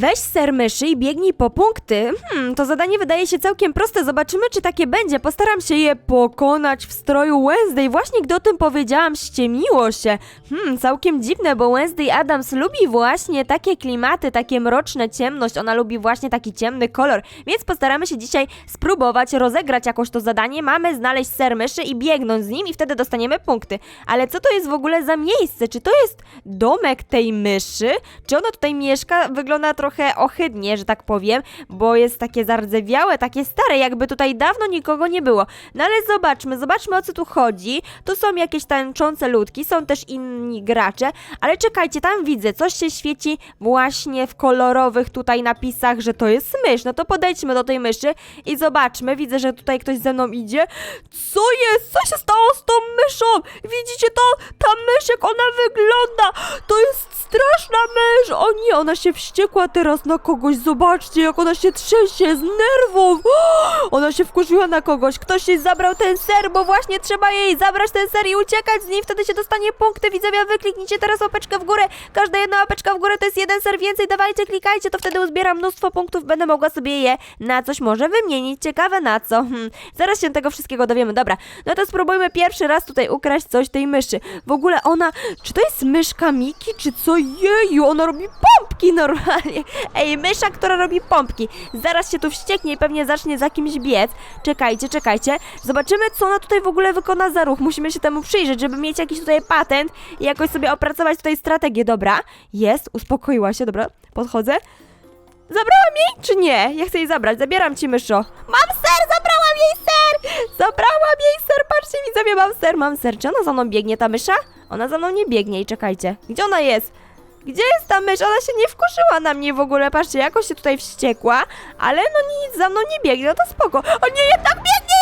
Weź ser myszy i biegnij po punkty. Hmm, to zadanie wydaje się całkiem proste. Zobaczymy, czy takie będzie. Postaram się je pokonać w stroju Wednesday. Właśnie gdy o tym powiedziałam, ściemniło się. Hmm, całkiem dziwne, bo Wednesday Adams lubi właśnie takie klimaty, takie mroczne ciemność. Ona lubi właśnie taki ciemny kolor. Więc postaramy się dzisiaj spróbować rozegrać jakoś to zadanie. Mamy znaleźć ser myszy i biegnąć z nim i wtedy dostaniemy punkty. Ale co to jest w ogóle za miejsce? Czy to jest domek tej myszy? Czy ona tutaj mieszka? Wygląda trochę ohydnie, że tak powiem, bo jest takie zardzewiałe, takie stare, jakby tutaj dawno nikogo nie było. No ale zobaczmy, zobaczmy o co tu chodzi. Tu są jakieś tańczące ludki, są też inni gracze, ale czekajcie, tam widzę, coś się świeci właśnie w kolorowych tutaj napisach, że to jest mysz. No to podejdźmy do tej myszy i zobaczmy. Widzę, że tutaj ktoś ze mną idzie. Co jest? Co się stało z tą myszą? Widzicie to? Ta mysz, jak ona wygląda? To jest straszna mysz! O nie, ona się wściekła teraz na kogoś. Zobaczcie, jak ona się trzęsie z nerwów. Ona się wkurzyła na kogoś. Ktoś jej zabrał ten ser, bo właśnie trzeba jej zabrać ten ser i uciekać z nim. Wtedy się dostanie punkty. Widzowie, wy kliknijcie teraz łapeczkę w górę. Każda jedna łapeczka w górę to jest jeden ser więcej. Dawajcie, klikajcie, to wtedy uzbieram mnóstwo punktów. Będę mogła sobie je na coś może wymienić. Ciekawe na co. Hmm. Zaraz się tego wszystkiego dowiemy. Dobra, no to spróbujmy pierwszy raz tutaj ukraść coś tej myszy. W ogóle ona, czy to jest myszka Miki, czy co? Jeju, ona robi pompki normalnie. Ej, mysza, która robi pompki. Zaraz się tu wścieknie i pewnie zacznie za kimś biec. Czekajcie, czekajcie. Zobaczymy, co ona tutaj w ogóle wykona za ruch. Musimy się temu przyjrzeć, żeby mieć jakiś tutaj patent i jakoś sobie opracować tutaj strategię. Dobra, jest, uspokoiła się, dobra, podchodzę. Zabrałam jej, czy nie? Ja chcę jej zabrać, zabieram ci myszo. Mam ser, zabrałam jej ser! Zabrałam jej ser, patrzcie widzowie, mam ser, mam ser. Czy ona za mną biegnie, ta mysza? Ona za mną nie biegnie i czekajcie. Gdzie ona jest? Gdzie jest ta mysz? Ona się nie wkurzyła na mnie w ogóle, patrzcie, jakoś się tutaj wściekła, ale no nic za mną nie biegnie, no to spoko. O nie, jednak biegnie,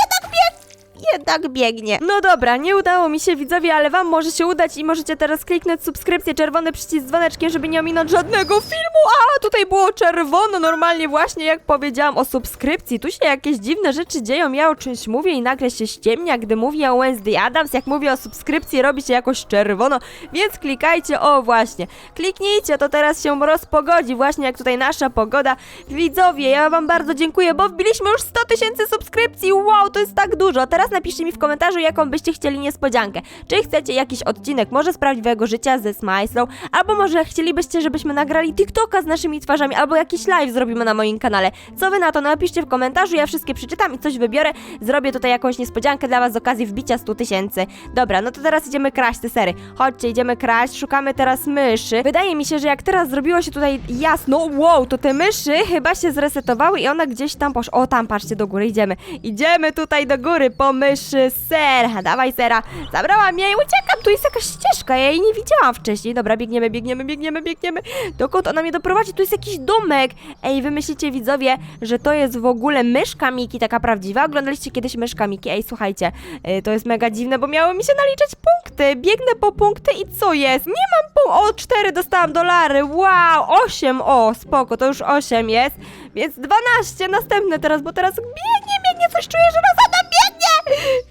jednak biegnie! No dobra, nie udało mi się widzowie, ale wam może się udać i możecie teraz kliknąć subskrypcję, czerwony przycisk dzwoneczkiem, żeby nie ominąć żadnego filmu. A, tutaj było czerwono normalnie właśnie jak powiedziałam o subskrypcji. Tu się jakieś dziwne rzeczy dzieją, ja o czymś mówię i nagle się ściemnia, gdy mówię o Wednesday Adams, jak mówię o subskrypcji robi się jakoś czerwono, więc klikajcie, o właśnie. Kliknijcie, to teraz się rozpogodzi, właśnie jak tutaj nasza pogoda. Widzowie, ja wam bardzo dziękuję, bo wbiliśmy już 100 tysięcy subskrypcji, wow, to jest tak dużo. Teraz napiszcie mi w komentarzu, jaką byście chcieli niespodziankę. Czy chcecie jakiś odcinek, może z prawdziwego życia ze Smajslą, albo może chcielibyście, żebyśmy nagrali TikToka z naszymi twarzami, albo jakiś live zrobimy na moim kanale. Co wy na to? Napiszcie w komentarzu, ja wszystkie przeczytam i coś wybiorę. Zrobię tutaj jakąś niespodziankę dla was z okazji wbicia 100 tysięcy. Dobra, no to teraz idziemy kraść te sery. Chodźcie, idziemy kraść, szukamy teraz myszy. Wydaje mi się, że jak teraz zrobiło się tutaj jasno, wow, to te myszy chyba się zresetowały i ona gdzieś tam poszła. O, tam patrzcie, do góry idziemy. Idziemy tutaj do góry po myszy ser. Dawaj sera. Zabrałam jej, uciekam. Tu jest jakaś ścieżka, ja jej nie widziałam wcześniej. Dobra, biegniemy, biegniemy, biegniemy, biegniemy. Dokąd ona mnie doprowadzi? Tu jest jakiś domek. Ej, wy myślicie, widzowie, że to jest w ogóle myszka Miki, taka prawdziwa? Oglądaliście kiedyś myszka Miki? Ej, słuchajcie, y, to jest mega dziwne, bo miały mi się naliczać punkty. Biegnę po punkty i co jest? Nie mam pół. O, 4 dostałam dolary. Wow, 8. O, spoko, to już 8 jest. Więc 12 następne teraz, bo teraz biegnie, biegnie, coś czuję, że biegnie.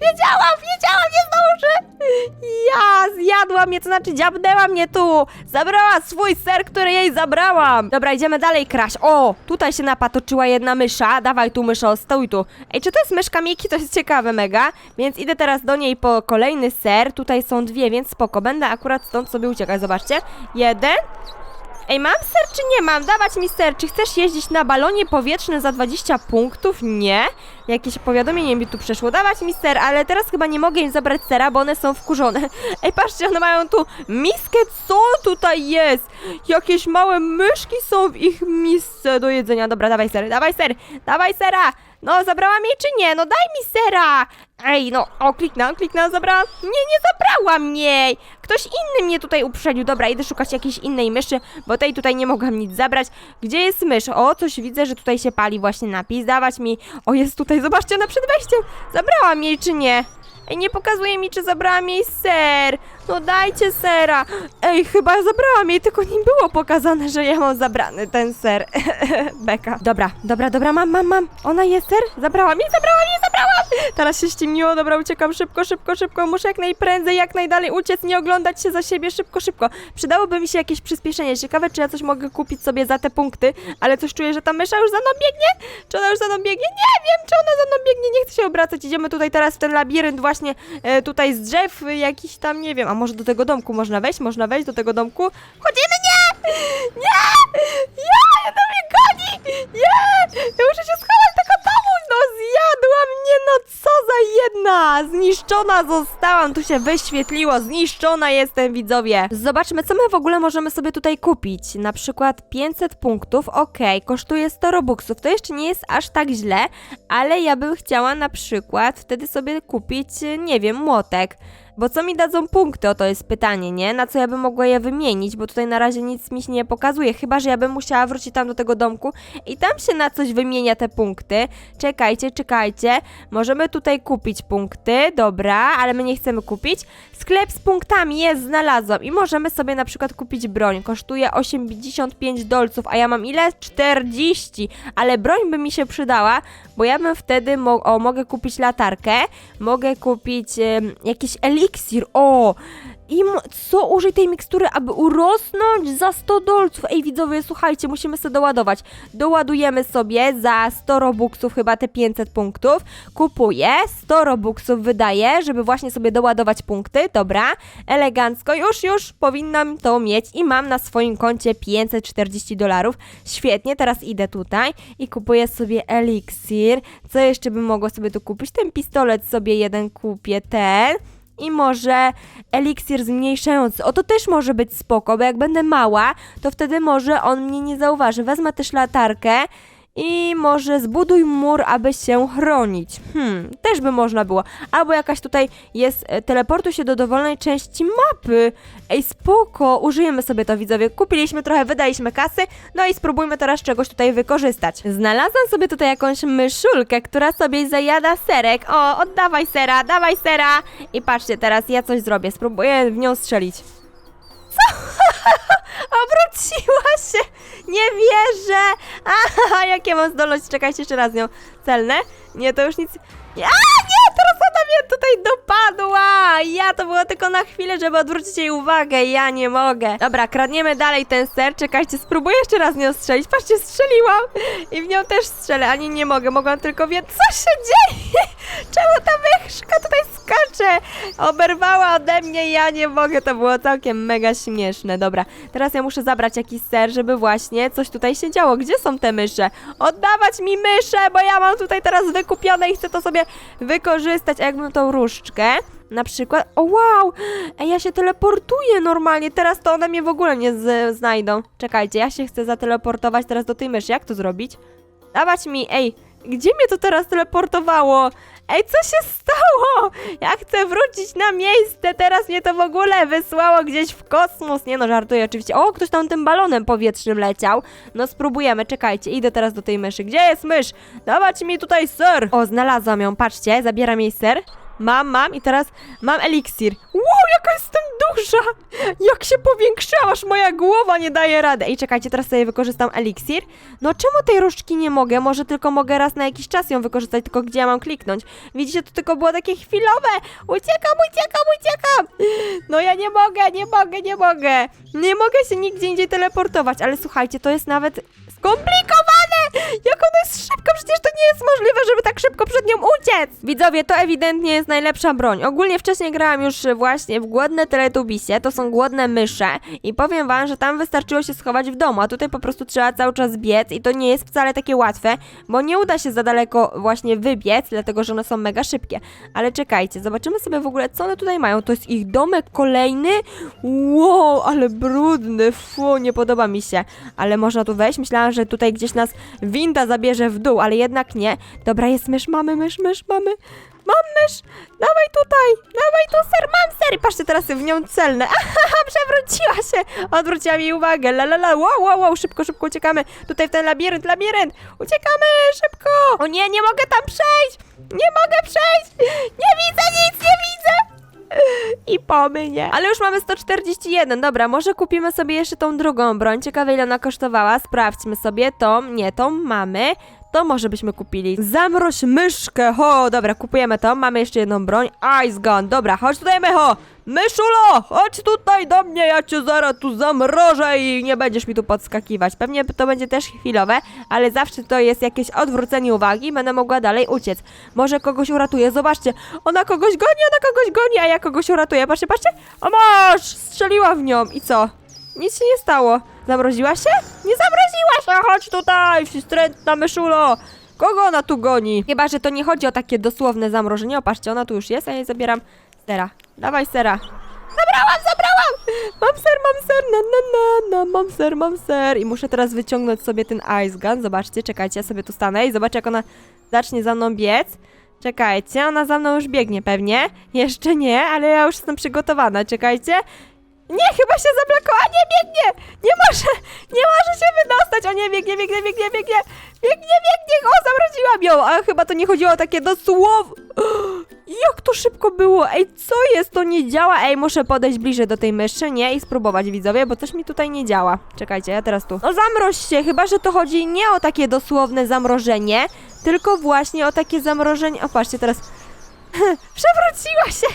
Wiedziałam, wiedziałam, nie zdążę. Ja zjadła mnie, to znaczy dziabnęła mnie tu. Zabrała swój ser, który jej zabrałam. Dobra, idziemy dalej kraść. O, tutaj się napatoczyła jedna mysza. Dawaj tu myszo, stój tu. Ej, czy to jest myszka Miki? To jest ciekawe mega. Więc idę teraz do niej po kolejny ser. Tutaj są dwie, więc spoko. Będę akurat stąd sobie uciekać. Zobaczcie. Jeden. Ej, mam ser czy nie mam? Dawać mi ser. Czy chcesz jeździć na balonie powietrznym za 20 punktów? Nie. Jakieś powiadomienie mi tu przeszło. Dawać mi ser, ale teraz chyba nie mogę im zabrać sera, bo one są wkurzone. Ej, patrzcie, one mają tu miskę. Co tutaj jest? Jakieś małe myszki są w ich misce do jedzenia. Dobra, dawaj ser, dawaj ser, dawaj sera. No, zabrałam jej czy nie? No daj mi sera! Ej, no, o, kliknęłam, kliknęłam, zabrałam. Nie, nie zabrałam jej! Ktoś inny mnie tutaj uprzedził. Dobra, idę szukać jakiejś innej myszy, bo tej tutaj nie mogłam nic zabrać. Gdzie jest mysz? O, coś widzę, że tutaj się pali właśnie napis. Dawać mi. O, jest tutaj, zobaczcie, ona przed wejściem. Zabrałam jej czy nie? Ej, nie pokazuje mi, czy zabrałam jej ser. No dajcie sera. Ej, chyba zabrałam jej, tylko nie było pokazane, że ja mam zabrany ten ser. Beka. Dobra, dobra, dobra, mam, mam, mam. Ona jest ser? Zabrałam jej, zabrałam jej, zabrałam przegrałam! Teraz się ściemniło, dobra, uciekam szybko, szybko, szybko, muszę jak najprędzej, jak najdalej uciec, nie oglądać się za siebie, szybko, szybko. Przydałoby mi się jakieś przyspieszenie, ciekawe, czy ja coś mogę kupić sobie za te punkty, ale coś czuję, że ta mysza już za mną biegnie? Czy ona już za mną biegnie? Nie wiem, czy ona za mną biegnie, nie chcę się obracać, idziemy tutaj teraz w ten labirynt właśnie e, tutaj z drzew, y, jakiś tam, nie wiem, a może do tego domku można wejść, można wejść do tego domku? Chodzimy, nie! Nie! Ja, to mnie goni! Nie! Ja muszę się schować zjadła mnie, no co za jedna! Zniszczona zostałam, tu się wyświetliło, zniszczona jestem, widzowie. Zobaczmy, co my w ogóle możemy sobie tutaj kupić. Na przykład 500 punktów, okej, kosztuje 100 robuxów, to jeszcze nie jest aż tak źle, ale ja bym chciała na przykład wtedy sobie kupić, nie wiem, młotek. Bo co mi dadzą punkty, o to jest pytanie, nie? Na co ja bym mogła je wymienić, bo tutaj na razie nic mi się nie pokazuje, chyba że ja bym musiała wrócić tam do tego domku i tam się na coś wymienia te punkty. Czekajcie, czekajcie, możemy tutaj kupić punkty, dobra, ale my nie chcemy kupić. Sklep z punktami jest, znalazłam i możemy sobie na przykład kupić broń, kosztuje 85 dolców, a ja mam ile? 40, ale broń by mi się przydała, bo ja bym wtedy, mo o, mogę kupić latarkę, mogę kupić em, jakiś eliksir, o! I co użyj tej mikstury, aby urosnąć za 100 dolców? Ej, widzowie, słuchajcie, musimy sobie doładować. Doładujemy sobie za 100 robuxów, chyba te 500 punktów. Kupuję, 100 robuxów wydaję, żeby właśnie sobie doładować punkty. Dobra, elegancko, już, już powinnam to mieć i mam na swoim koncie 540 dolarów. Świetnie, teraz idę tutaj i kupuję sobie eliksir. Co jeszcze bym mogła sobie tu kupić? Ten pistolet sobie jeden kupię, ten. I może eliksir zmniejszający. O, to też może być spoko, bo jak będę mała, to wtedy może on mnie nie zauważy. Wezmę też latarkę i może zbuduj mur, aby się chronić. Hmm, też by można było. Albo jakaś tutaj jest, e, teleportuj się do dowolnej części mapy. Ej, spoko, użyjemy sobie to, widzowie. Kupiliśmy trochę, wydaliśmy kasy, no i spróbujmy teraz czegoś tutaj wykorzystać. Znalazłam sobie tutaj jakąś myszulkę, która sobie zajada serek. O, oddawaj sera, dawaj sera. I patrzcie, teraz ja coś zrobię, spróbuję w nią strzelić. Obróciła się! Nie wierzę! Aha, jakie mam zdolność? Czekajcie jeszcze raz nią. Celne? Nie, to już nic... A, nie! Teraz ona mnie tutaj dopadła! Ja to było tylko na chwilę, żeby odwrócić jej uwagę. Ja nie mogę. Dobra, kradniemy dalej ten ser. Czekajcie, spróbuję jeszcze raz nią strzelić. Patrzcie, strzeliłam! I w nią też strzelę. Ani nie mogę, mogłam tylko wie... Co się dzieje? Czemu ta myszka tutaj skacze? Oberwała ode mnie, ja nie mogę. To było całkiem mega śmieszne. Dobra, teraz ja muszę zabrać jakiś ser, żeby właśnie coś tutaj się działo. Gdzie są te mysze? Oddawać mi myszę, bo ja mam tutaj teraz wykupione i chcę to sobie wykorzystać. A jakbym tą różdżkę na przykład. O wow! Ej, ja się teleportuję normalnie. Teraz to one mnie w ogóle nie znajdą. Czekajcie, ja się chcę zateleportować teraz do tej myszy. Jak to zrobić? Dawać mi, ej, gdzie mnie to teraz teleportowało? Ej, co się stało? Ja chcę wrócić na miejsce, teraz mnie to w ogóle wysłało gdzieś w kosmos. Nie no, żartuję oczywiście. O, ktoś tam tym balonem powietrznym leciał. No spróbujemy, czekajcie, idę teraz do tej myszy. Gdzie jest mysz? Dawać mi tutaj ser. O, znalazłam ją, patrzcie, zabieram jej ser. Mam, mam i teraz mam eliksir. Wow, jaka jestem duża! Jak się powiększyłam, aż moja głowa nie daje rady. Ej, czekajcie, teraz sobie wykorzystam eliksir. No czemu tej różdżki nie mogę? Może tylko mogę raz na jakiś czas ją wykorzystać, tylko gdzie ja mam kliknąć? Widzicie, to tylko było takie chwilowe. Uciekam, uciekam, uciekam! No ja nie mogę, nie mogę, nie mogę. Nie mogę się nigdzie indziej teleportować, ale słuchajcie, to jest nawet skomplikowane! Jak ona jest szybka, przecież to nie jest możliwe, żeby tak szybko przed nią uciec! Widzowie, to ewidentnie jest najlepsza broń. Ogólnie wcześniej grałam już właśnie w głodne teletubisie, to są głodne mysze i powiem wam, że tam wystarczyło się schować w domu, a tutaj po prostu trzeba cały czas biec i to nie jest wcale takie łatwe, bo nie uda się za daleko właśnie wybiec, dlatego że one są mega szybkie. Ale czekajcie, zobaczymy sobie w ogóle, co one tutaj mają. To jest ich domek kolejny? Wow, ale brudny, fu, nie podoba mi się. Ale można tu wejść? Myślałam, że tutaj gdzieś nas winda zabierze w dół, ale jednak nie. Dobra, jest mysz, mamy mysz, mysz, mamy. Mam mysz! Dawaj tutaj! Dawaj tu ser, mam ser! Patrzcie, teraz w nią celne. Aha, przewróciła się! Odwróciłam jej uwagę. La, la, la. Wow, wow, wow, szybko, szybko uciekamy. Tutaj w ten labirynt, labirynt! Uciekamy, szybko! O nie, nie mogę tam przejść! Nie mogę przejść! Nie widzę nic, nie widzę! I po. Ale już mamy 141. Dobra, może kupimy sobie jeszcze tą drugą broń. Ciekawe ile ona kosztowała. Sprawdźmy sobie tą. Nie, tą mamy. To może byśmy kupili. Zamroź myszkę, ho, dobra, kupujemy to. Mamy jeszcze jedną broń. Ice gun, dobra, chodź tutaj, Mecho. Myszulo, chodź tutaj do mnie, ja cię zaraz tu zamrożę i nie będziesz mi tu podskakiwać. Pewnie to będzie też chwilowe, ale zawsze to jest jakieś odwrócenie uwagi, będę mogła dalej uciec. Może kogoś uratuję, zobaczcie, ona kogoś goni, ona kogoś goni, a ja kogoś uratuję. Patrzcie, patrzcie, o masz, strzeliła w nią i co? Nic się nie stało. Zamroziła się? Nie zamroziła się, chodź tutaj, wstrętna myszulo. Kogo ona tu goni? Chyba, że to nie chodzi o takie dosłowne zamrożenie. O, patrzcie, ona tu już jest, a ja jej zabieram sera. Dawaj sera. Zabrałam, zabrałam! Mam ser, mam ser, na na na na, mam ser, mam ser. I muszę teraz wyciągnąć sobie ten ice gun. Zobaczcie, czekajcie, ja sobie tu stanę i zobaczę, jak ona zacznie za mną biec. Czekajcie, ona za mną już biegnie pewnie. Jeszcze nie, ale ja już jestem przygotowana. Czekajcie. Nie, chyba się zablokowała. Nie, biegnie! Nie może, nie może się wydostać. O nie, biegnie, biegnie, biegnie, biegnie. Biegnie, biegnie. O, zamroziłam ją. A chyba to nie chodziło o takie dosłowne. Jak to szybko było? Ej, co jest? To nie działa. Ej, muszę podejść bliżej do tej myszy, nie? I spróbować, widzowie, bo coś mi tutaj nie działa. Czekajcie, ja teraz tu. No zamroź się, chyba, że to chodzi nie o takie dosłowne zamrożenie, tylko właśnie o takie zamrożenie... O, patrzcie, teraz... Przewróciła się!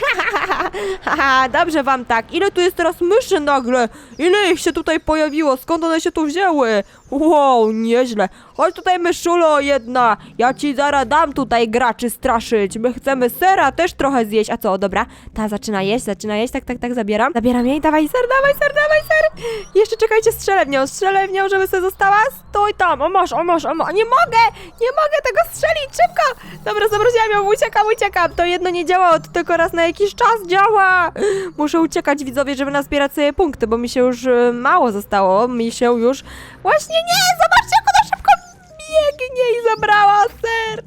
Haha, dobrze wam tak. Ile tu jest teraz myszy nagle? Ile ich się tutaj pojawiło? Skąd one się tu wzięły? Wow, nieźle. Chodź tutaj myszulo jedna. Ja ci zaraz dam tutaj graczy straszyć. My chcemy sera też trochę zjeść. A co, dobra. Ta zaczyna jeść, zaczyna jeść. Tak, tak, tak, zabieram. Zabieram jej. Dawaj ser, dawaj ser, dawaj ser. Jeszcze czekajcie, strzelę w nią. Strzelę w nią, żeby sobie została. Stój tam. O masz, o masz, o masz. Nie mogę! Nie mogę tego strzelić. Szybko! Dobra, zamroziłam ją. Uciekam, uciekam. To jedno nie działało. To tylko raz na jakiś czas działa. Muszę uciekać, widzowie, żeby nazbierać sobie punkty, bo mi się już y, mało zostało. Mi się już... Właśnie nie! Zobaczcie, jak ona szybko biegnie i zabrała ser.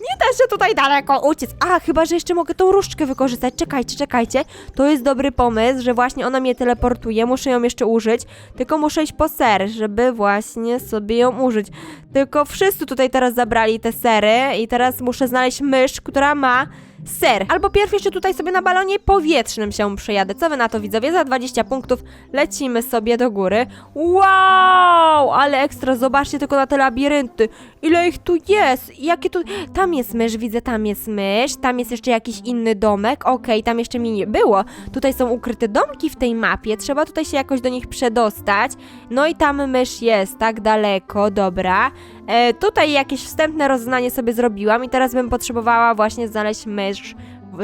Nie da się tutaj daleko uciec. A, chyba, że jeszcze mogę tą różdżkę wykorzystać. Czekajcie, czekajcie. To jest dobry pomysł, że właśnie ona mnie teleportuje. Muszę ją jeszcze użyć. Tylko muszę iść po ser, żeby właśnie sobie ją użyć. Tylko wszyscy tutaj teraz zabrali te sery i teraz muszę znaleźć mysz, która ma ser. Albo pierw jeszcze tutaj sobie na balonie powietrznym się przejadę. Co wy na to widzowie? Za 20 punktów lecimy sobie do góry. Wow! Ale ekstra, zobaczcie tylko na te labirynty. Ile ich tu jest? Jakie tu... Tam jest mysz, widzę, tam jest mysz. Tam jest jeszcze jakiś inny domek. Okej, tam jeszcze mi nie było. Tutaj są ukryte domki w tej mapie. Trzeba tutaj się jakoś do nich przedostać. No i tam mysz jest, tak daleko, dobra. E, tutaj jakieś wstępne rozeznanie sobie zrobiłam i teraz bym potrzebowała właśnie znaleźć mysz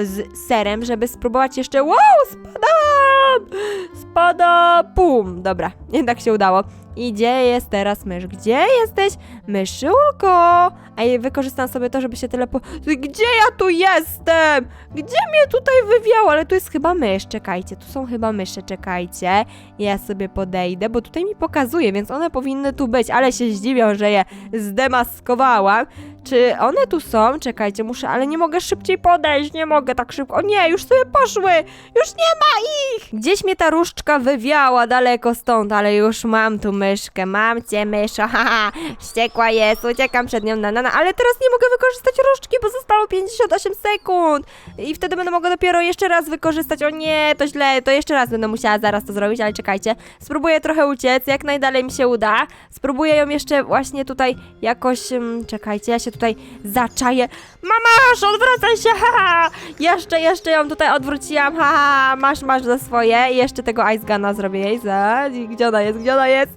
z serem, żeby spróbować jeszcze. Wow, spadam! Spada! Pum! Dobra, jednak się udało. I gdzie jest teraz mysz? Gdzie jesteś? Myszulko! A ja wykorzystam sobie to, żeby się telepo... Gdzie ja tu jestem? Gdzie mnie tutaj wywiało? Ale tu jest chyba mysz, czekajcie. Tu są chyba mysze, czekajcie. Ja sobie podejdę, bo tutaj mi pokazuje, więc one powinny tu być, ale się zdziwią, że je zdemaskowałam. Czy one tu są? Czekajcie, muszę, ale nie mogę szybciej podejść, nie mogę tak szybko. O nie, już sobie poszły! Już nie ma ich! Gdzieś mnie ta różdżka wywiała daleko stąd, ale już mam tu myszkę, mam cię myszo, haha, wściekła jest, uciekam przed nią. Na, na, na, ale teraz nie mogę wykorzystać różdżki, bo zostało 58 sekund. I wtedy będę mogła dopiero jeszcze raz wykorzystać, o nie, to źle, to jeszcze raz będę musiała zaraz to zrobić, ale czekajcie, spróbuję trochę uciec, jak najdalej mi się uda, spróbuję ją jeszcze właśnie tutaj jakoś, um, czekajcie, ja się tutaj zaczaję, mamasz, odwracaj się, haha, jeszcze, jeszcze ją tutaj odwróciłam, haha, masz, masz za swoje. I jeszcze tego Ice Guna zrobię jej, za, gdzie ona jest, gdzie ona jest,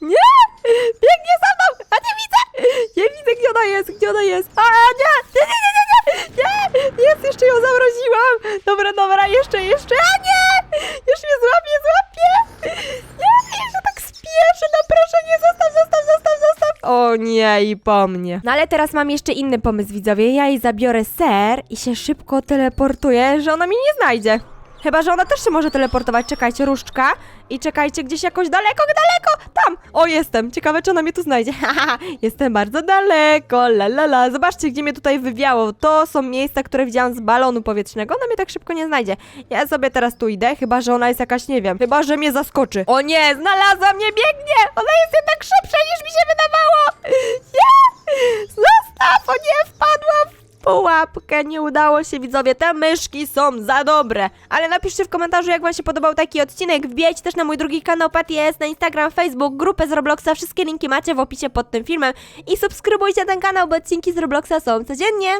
nie, biegnie za mną, a nie widzę, nie widzę, gdzie ona jest, gdzie ona jest, a nie, nie, nie, nie, nie, nie, nie, jest, jeszcze ją zamroziłam, dobra, dobra, jeszcze, jeszcze, a nie, już mnie złapie, złapie, nie, jeszcze tak spieszy, no proszę, nie, zostaw, zostaw, zostaw, zostaw, o nie, i po mnie. No ale teraz mam jeszcze inny pomysł, widzowie, ja jej zabiorę ser i się szybko teleportuję, że ona mnie nie znajdzie. Chyba, że ona też się może teleportować. Czekajcie, różdżka. I czekajcie gdzieś jakoś daleko, daleko. Tam. O, jestem. Ciekawe, czy ona mnie tu znajdzie. Jestem bardzo daleko. La, la, la. Zobaczcie, gdzie mnie tutaj wywiało. To są miejsca, które widziałam z balonu powietrznego. Ona mnie tak szybko nie znajdzie. Ja sobie teraz tu idę, chyba, że ona jest jakaś, nie wiem. Chyba, że mnie zaskoczy. O nie, znalazła mnie, biegnie. Ona jest jednak szybsza, niż mi się wydawało. Nie! Zostaw! O nie, wpadłam w pułapkę. Nie udało się, widzowie. Te myszki są za dobre. Ale napiszcie w komentarzu, jak wam się podobał taki odcinek. Wbijajcie też na mój drugi kanał PTS, na Instagram, Facebook, grupę z Robloxa. Wszystkie linki macie w opisie pod tym filmem. I subskrybujcie ten kanał, bo odcinki z Robloxa są codziennie.